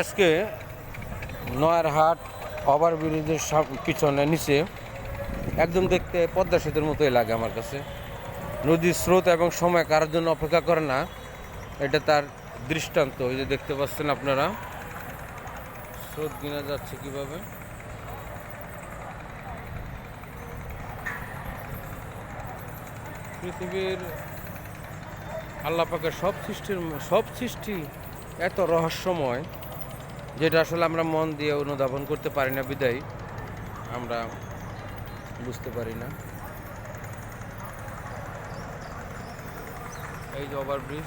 আজকে নয়ারহাট ওভারব্রিজের পিছনে, নিচে একদম দেখতে পদ্মা সেতুর মতোই লাগে আমার কাছে। নদীর স্রোত এবং সময় কারোর জন্য অপেক্ষা করে না। এটা তার দৃষ্টান্ত, এই যে দেখতে পাচ্ছেন আপনারা। স্রোত কিনা যাচ্ছে কীভাবে? পৃথিবীর আল্লাহ পাকের সব সৃষ্টির, সব সৃষ্টি এত রহস্যময়। যেটা আসলে আমরা মন দিয়ে অনুধাবন করতে পারি না, বিদায়। আমরা বুঝতে পারি না। এই যে ওভারব্রিজ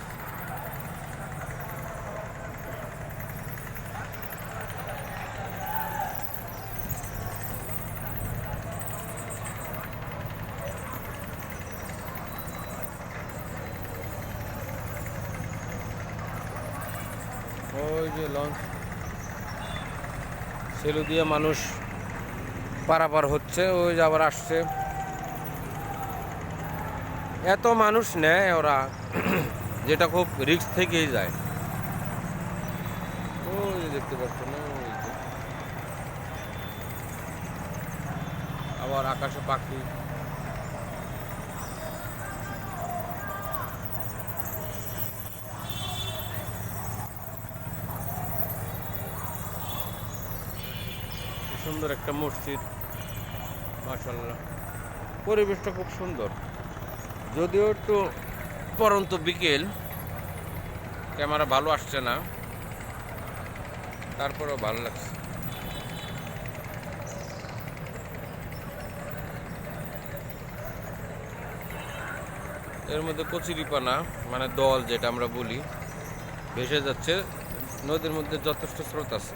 ওই যে লঞ্চ সেলু দিয়ে মানুষ পারাপার হচ্ছে ওই আবার আসছে। এত মানুষ নেয় ওরা যেটা খুব রিক্স থেকেই যায়। ওই দেখতে পাচ্ছ না, আবার আকাশে পাখি। সুন্দর একটা মসজিদ মাশাল্লাহ পরিবেশটা খুব সুন্দর। যদিও একটু পরন্ত বিকেল, ক্যামেরা ভালো আসছে না, তারপরেও ভালো লাগছে। এর মধ্যে কচুরিপানা মানে দল যেটা আমরা বলি, ভেসে যাচ্ছে। নদীর মধ্যে যথেষ্ট স্রোত আছে।